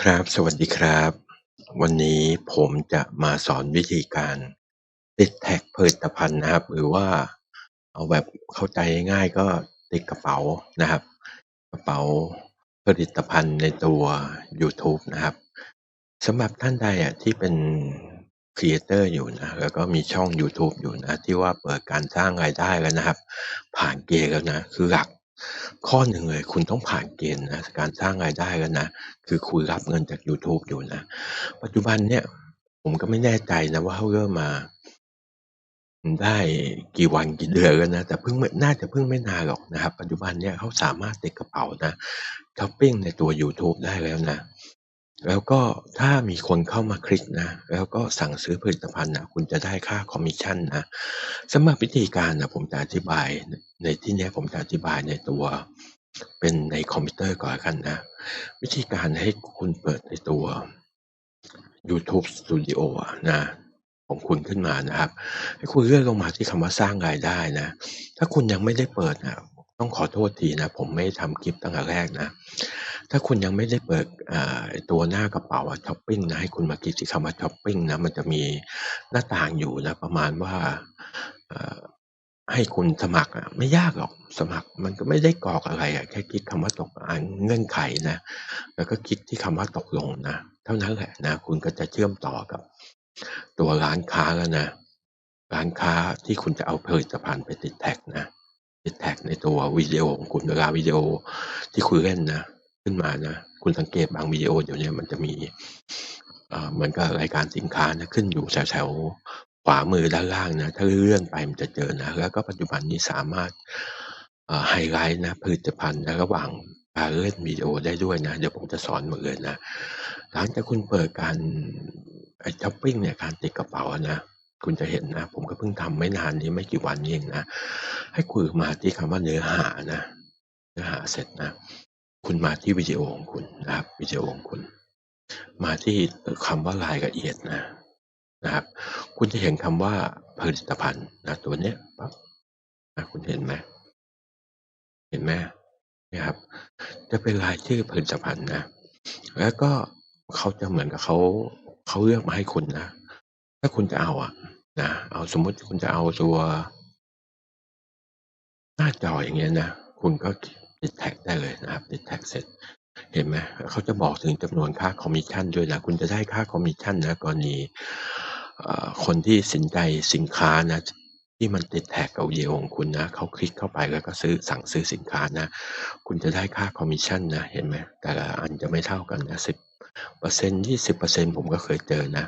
ครับ สวัสดีครับ วันนี้ผมจะมาสอนวิธีการติดแท็กผลิตภัณฑ์นะครับ หรือว่าเอาแบบเข้าใจง่าย ๆ ก็ติดกระเป๋านะครับ กระเป๋าผลิตภัณฑ์ในตัวยูทูบนะครับสำหรับท่านใดอะที่เป็นครีเอเตอร์อยู่นะ แล้วก็มีช่องยูทูบอยู่นะ ที่ว่าเปิดการสร้างรายได้แล้วนะครับ ผ่านเกณฑ์แล้วนะ คือหลัก ข้อหนึ่งเลยคุณต้องผ่านเกณฑ์นะการสร้างรายได้แล้วนะ คือคุณรับเงินจากยูทูบอยู่นะ ปัจจุบันเนี่ย ผมก็ไม่แน่ใจนะว่าเขาเริ่มมา ได้กี่วันกี่เดือนแล้วนะ แต่เพิ่งน่าจะเพิ่งไม่นานหรอกนะครับ ปัจจุบันเนี่ยเขาสามารถติดกระเป๋านะช็อปปิ้งในตัวยูทูบได้แล้วนะ แล้วก็ถ้ามีคนเข้ามาคลิกนะ แล้วก็สั่งซื้อผลิตภัณฑ์นะคุณจะได้ค่าคอมมิชชั่นนะสำหรับวิธีการนะผมจะอธิบายในที่นี้ผมจะอธิบายในตัวเป็นในคอมพิวเตอร์ก่อนกันนะ วิธีการให้คุณเปิดในตัวยูทูบสตูดิโออะนะของคุณขึ้นมานะครับ ให้คุณเลื่อนลงมาที่คำว่าสร้างรายได้นะ ถ้าคุณยังไม่ได้เปิดอะต้องขอโทษทีนะ ผมไม่ทำคลิปตั้งแต่แรกนะ ถ้าคุณยังไม่ได้เปิดตัวหน้ากระเป๋าช็อปปิ้งนะให้คุณมาคลิกที่คำว่าช็อปปิ้งนะมันจะมีหน้าต่างอยู่นะประมาณว่าให้คุณสมัครอะไม่ยากหรอกสมัครมันก็ไม่ได้กรอกอะไรอะแค่คลิกคำว่าตกอ่าเงื่อนไขนะแล้วก็คลิกที่คำว่าตกลงนะเท่านั้นแหละนะคุณก็จะเชื่อมต่อกับ ตัวร้านค้าแล้วนะร้านค้าที่คุณจะเอาผลิตภัณฑ์ไปติดแท็กนะติดแท็กในตัววิดีโอของคุณเวลาวิดีโอที่คุณเล่นนะ ขึ้นมานะ คุณสังเกตบางวิดีโอเดี๋ยวนี้มันจะมีเหมือนกับรายการสินค้านะขึ้นอยู่แถวๆขวามือด้านล่างนะ ถ้าเลื่อนไปมันจะเจอนะ แล้วก็ปัจจุบันนี้สามารถไฮไลต์นะผลิตภัณฑ์ในระหว่างการเล่นวิดีโอได้ด้วยนะ เดี๋ยวผมจะสอนหมดเลยนะ หลังจากคุณเปิดการไอ้ช็อปปิ้งเนี่ยการติดกระเป๋านะ คุณจะเห็นนะ ผมก็เพิ่งทำไม่นานนี้ไม่กี่วันเองนะ ให้คุณมาที่คำว่าเนื้อหานะ เนื้อหาเสร็จนะ คุณมาที่วิดีโอของคุณนะครับวิดีโอของคุณ มาที่เอ่อคำว่ารายละเอียดนะนะครับ คุณจะเห็นคำว่าผลิตภัณฑ์นะตัวเนี้ยปั๊บอาคุณเห็นไหม?เห็นไหม?นี่ยครับ จะเป็นรายชื่อผลิตภัณฑ์นะ แล้วก็เขาจะเหมือนกับเขาเขาเลือกมาให้คุณนะ ถ้าคุณจะเอาอะนะเอาสมมุติคุณจะเอาตัว หน้าจออย่างเงี้ยนะ คุณก็ ติดแท็กได้เลยนะครับ ติดแท็กเสร็จ เห็นไหม?เขาจะบอกถึงจำนวนค่าคอมมิชชั่นด้วยนะ คุณจะได้ค่าคอมมิชชั่นนะกรณีคนที่สนใจสินค้านะที่มันติดแท็กกับวิดีโอของคุณนะเขาคลิกเข้าไปแล้วก็ซื้อสั่งซื้อสินค้านะ คุณจะได้ค่าคอมมิชชั่นนะ เห็นไหม?แต่ละอันจะไม่เท่ากันนะสิบ 10% 20%ผมก็เคยเจอนะ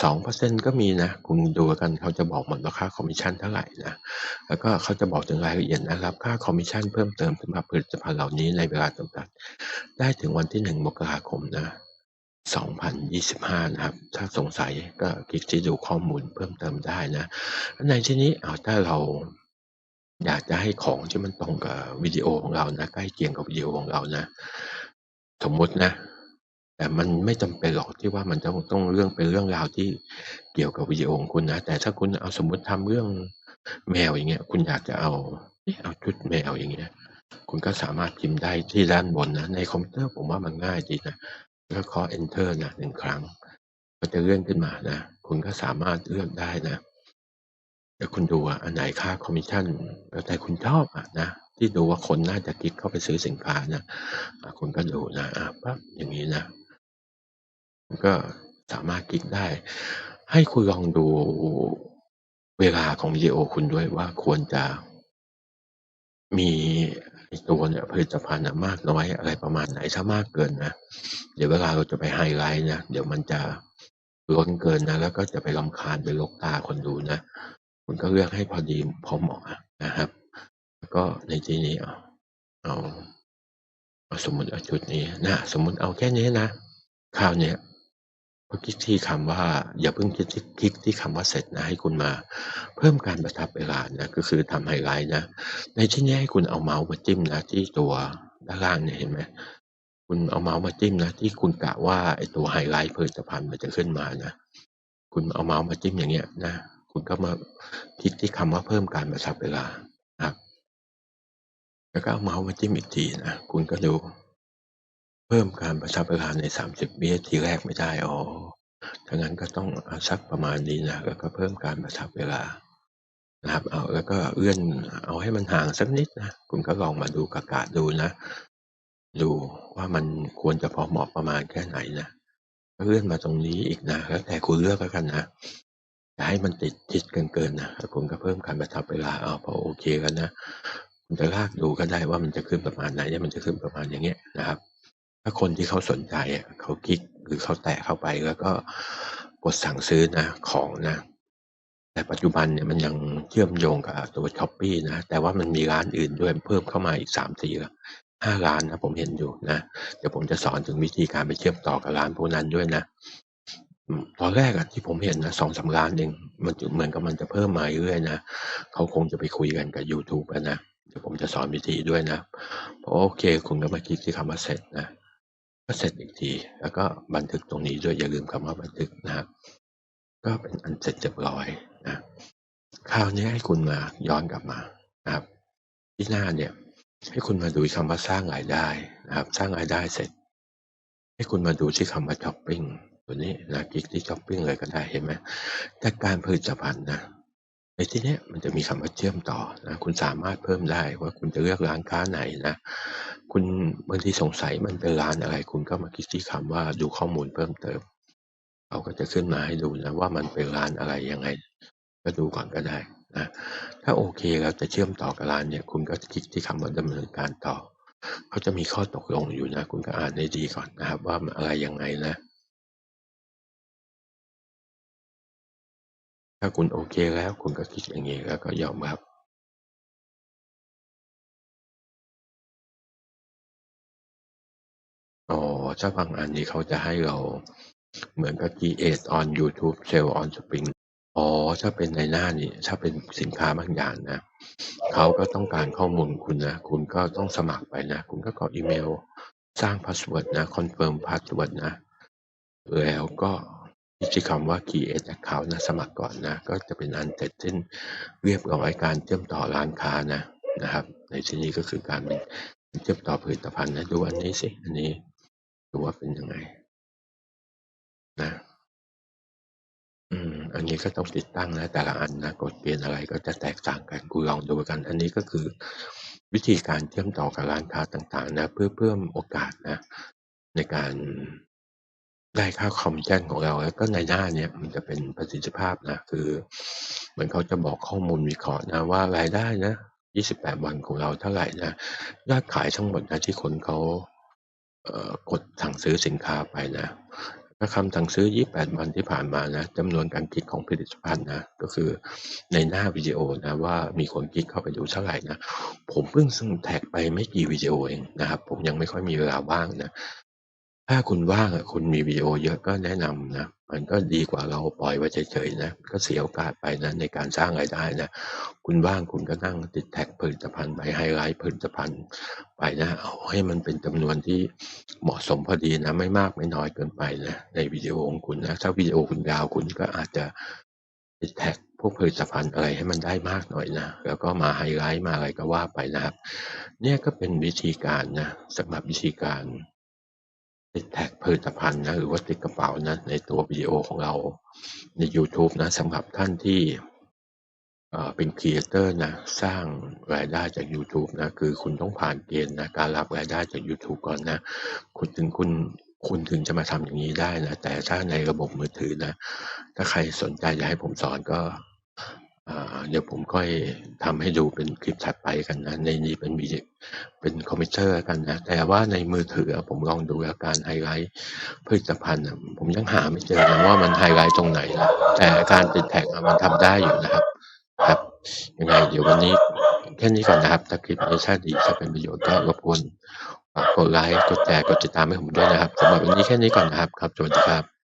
สองเปอ่อ2%ก็มีนะ คุณดูกันเขาจะบอกหมดว่าค่าคอมมิชชั่นเท่าไหร่นะ แล้วก็เขาจะบอกถึงรายละเอียดนะรับค่าคอมมิชชั่นเพิ่มเติมสำหรับผลิตภัณฑ์เหล่านี้ในเวลาจำกัด ได้ถึงวันที่1มกราคมนะ2025 นะครับ ถ้าสงสัยก็คลิกที่ดูข้อมูลเพิ่มเติมได้นะ ในที่นี้เอาถ้าเราอยากจะให้ของที่มันตรงกับวิดีโอของเรานะ ใกล้เคียงกับวิดีโอของเรานะ สมมุตินะ แต่มันไม่จำเป็นหรอกที่ว่ามันต้องต้องเรื่องเป็นเรื่องราวที่เกี่ยวกับวิดีโอของคุณนะ แต่ถ้าคุณเอาสมมติทำเรื่องแมวอย่างเงี้ย คุณอยากจะเอาเอาชุดแมวอย่างเงี้ย คุณก็สามารถพิมพ์ได้ที่ด้านบนนะ ในคอมพิวเตอร์ผมว่ามันง่ายดีนะ แล้วเคาะ Enter นะ1ครั้ง ก็จะเลื่อนขึ้นมานะ คุณก็สามารถเลือกได้นะแล้วคุณดูอันไหนค่าคอมมิชชั่นแล้วแต่คุณชอบอะนะ ที่ดูว่าคนน่าจะคลิกเข้าไปซื้อสินค้านะคุณก็ดูนะอ่าปั๊บอย่างงี้นะก็สามารถคลิกได้ ให้คุณลองดูเวลาของวิดีโอคุณด้วยว่าควรจะมีตัวเนี่ยผลิตภัณฑ์มากน้อยอะไรประมาณไหนถ้ามากเกินนะเดี๋ยวเวลาเราจะไปไฮไลต์นะเดี๋ยวมันจะล้นเกินนะแล้วก็จะไปรำคาญไปรกตาคนดูนะ คุณก็เลือกให้พอดีพอเหมาะนะครับ ก็ในที่นี้เอาเอาเอาสมมุติเอาชุดนี้นะสมมติเอาแค่นี้นะคราวเนี้ยพอคลิกที่คำว่า อย่าเพิ่งคลิกที่คลิกที่คำว่าเสร็จนะให้คุณมา เพิ่มการประทับเวลานะก็คือทำไฮไลต์นะ ในที่นี้ให้คุณเอาเมาส์มาจิ้มนะที่ตัวด้านล่างเนี่ยเห็นไหม?คุณเอาเมาส์มาจิ้มนะที่คุณกะว่าไอ้ตัวไฮไลต์ผลิตภัณฑ์มันจะขึ้นมานะ คุณเอาเมาส์มาจิ้มอย่างเงี้ยนะคุณก็มาคลิกที่คำว่าเพิ่มการประทับเวลา แล้วก็เอาเมาส์มาจิ้มอีกทีนะคุณก็ดูเพิ่มการประทับเวลาใน 30วินาทีแรกไม่ได้อ๋อถ้างั้นก็ต้องอ่าสักประมาณนี้นะแล้วก็เพิ่มการประทับเวลานะครับเอาแล้วก็เลื่อนเอาให้มันห่างสักนิดนะคุณก็ลองมาดูกะๆดูนะ ดูว่ามันควรจะพอเหมาะประมาณแค่ไหนนะเลื่อนมาตรงนี้อีกนะแล้วแต่คุณเลือกแล้วกันนะอย่าให้มันติดชิดกันเกินๆนะคุณก็เพิ่มการประทับเวลาอ้าพอโอเคแล้วนะ จะลากดูก็ได้ว่ามันจะขึ้นประมาณไหนเนี่ยมันจะขึ้นประมาณอย่างเงี้ยนะครับ ถ้าคนที่เขาสนใจอะเขาคลิกหรือเขาแตะเข้าไปแล้วก็กดสั่งซื้อนะของนะแต่ปัจจุบันเนี่ยมันยังเชื่อมโยงกับตัว Shopee นะแต่ว่ามันมีร้านอื่นด้วยเพิ่มเข้ามาอีก3-4ร้าร้านนะผมเห็นอยู่นะเดี๋ยวผมจะสอนถึงวิธีการไปเชื่อมต่อกับร้านพวกนั้นด้วยนะตอนแรกอะที่ผมเห็นนะ2-3ร้านเองมันเหมือนกับมันจะเพิ่มมาเรื่อยนะเขาคงจะไปคุยกันกับยูทูบอะนะ ดี๋ยวผมจะสอนวิธีด้วยนะพอโอเคคุณก็มาคลิกที่คำว่าเสร็จนะก็เสร็จอีกที แล้วก็บันทึกตรงนี้ด้วยอย่าลืมคำว่าบันทึกนะครับ ก็เป็นอันเสร็จเรียบร้อยนะคราวนี้ให้คุณมาย้อนกลับมานะครับ ที่หน้าเนี่ย ให้คุณมาดูคำว่าสร้างรายได้นะครับ สร้างรายได้เสร็จ ให้คุณมาดูที่คำว่าช็อปปิ้งตัวนี้นะคลิกที่ช็อปปิ้งเลยก็ได้เห็นไหมจัดการผลิตภัณฑ์นะ ในที่เนี้ยมันจะมีคำว่าเชื่อมต่อนะคุณสามารถเพิ่มได้ว่าคุณจะเลือกร้านค้าไหนนะคุณบางทีสงสัยมันเป็นร้านอะไร คุณก็มาคลิกที่คำว่าดูข้อมูลเพิ่มเติมเขาก็จะขึ้นมาให้ดูนะว่ามันเป็นร้านอะไรยังไง ก็ดูก่อนก็ได้นะถ้าโอเคแล้วจะเชื่อมต่อกับร้านเนี่ยคุณก็คลิกที่คำว่าดำเนินการต่อเขาจะมีข้อตกลงอยู่นะ คุณก็อ่านให้ดีก่อนนะครับว่ามันอะไรยังไงนะ ถ้าคุณโอเคแล้ว คุณก็คลิกอย่างงี้แล้วก็ยอมรับอ๋อถ้าบางอันนี่เขาจะให้เราเหมือนกับ create on YouTube sell on Spring อ๋อ ถ้าเป็นในหน้านี่ ถ้าเป็นสินค้าบางอย่างนะ เขาก็ต้องการข้อมูลคุณนะ คุณก็ต้องสมัครไปนะ คุณก็กรอกอีเมล สร้างพาสเวิร์ดนะ confirm พาสเวิร์ดนะ แล้วก็ คลิกที่คำว่า create account นะ สมัครก่อนนะ ก็จะเป็นอันเสร็จสิ้นเรียบร้อยการเชื่อมต่อร้านค้านะนะครับ ในที่นี้ก็คือการเป็นเชื่อมต่อผลิตภัณฑ์นะ ดูอันนี้สิ อันนี้ดูว่าเป็นยังไงนะอืม อันนี้ก็ต้องติดตั้งนะ แต่ละอันนะกดเปลี่ยนอะไรก็จะแตกต่างกันคุณลองดูกัน อันนี้ก็คือวิธีการเชื่อมต่อกับร้านค้าต่างๆ นะ เพื่อเพิ่มโอกาสนะ ในการ ได้ค่าคอมมิชชันของเราแล้วก็ในหน้าเนี้ยมันจะเป็นประสิทธิภาพนะคือเหมือนเขาจะบอกข้อมูลวิเคราะห์นะว่ารายได้นะ 28 วันของเราเท่าไหร่นะยอดขายทั้งหมดนะที่คนเขาเอ่อกดสั่งซื้อสินค้าไปนะถ้าคำสั่งซื้อ 28 วันที่ผ่านมานะจำนวนการคลิกของผลิตภัณฑ์นะก็คือในหน้าวิดีโอนะว่ามีคนคลิกเข้าไปดูเท่าไหร่นะผมเพิ่งซึ่งแท็กไปไม่กี่วิดีโอเองนะครับผมยังไม่ค่อยมีเวลาว่างนะ ถ้าคุณว่างคุณมีวิดีโอเยอะก็แนะนำนะมันก็ดีกว่าเราปล่อยไว้เฉยๆนะก็เสียโอกาสไปนะในการสร้างรายได้นะคุณว่างคุณก็นั่งติดแท็กผลิตภัณฑ์ไปไฮไลต์ผลิตภัณฑ์ไปนะเอาให้มันเป็นจำนวนที่เหมาะสมพอดีนะไม่มากไม่น้อยเกินไปนะในวิดีโอของคุณนะถ้าวิดีโอคุณยาวคุณก็อาจจะติดแท็กพวกผลิตภัณฑ์อะไรให้มันได้มากหน่อยนะ แล้วก็มาไฮไลต์มาอะไรก็ว่าไปนะครับ เนี่ยก็เป็นวิธีการนะสำหรับวิธีการ ติดแท็กผลิตภัณฑ์นะหรือว่าติดกระเป๋านะในตัววิดีโอของเราในยูทูบนะสำหรับท่านที่เป็นครีเอเตอร์นะสร้างรายได้จากยูทูบนะคือคุณต้องผ่านเกณฑ์นะการรับรายได้จากยูทูบก่อนนะคุณถึงคุณคุณถึงจะมาทำอย่างงี้ได้นะแต่ถ้าในระบบมือถือนะ ถ้าใครสนใจจะให้ผมสอนก็ เดี๋ยวผมค่อยทำให้ดูเป็นคลิปถัดไปกันนะ ในนี้เป็นวิดีเป็นคอมพิวเตอร์กันนะ แต่ว่าในมือถือผมลองดูแล้วการไฮไลต์ผลิตภัณฑ์ผมยังหาไม่เจอนะว่ามันไฮไลต์ตรงไหนนะแต่การติดแท็กมันทำได้อยู่นะครับ ครับยังไงเดี๋ยววันนี้แค่นี้ก่อนนะครับถ้าคลิปนี้ถ้าดีถ้าเป็นประโยชน์ก็รบกวนฝากกดไลก์กดแชร์กดติดตามให้ผมด้วยนะครับสำหรับวันนี้แค่นี้ก่อนนะครับครับสวัสดีครับ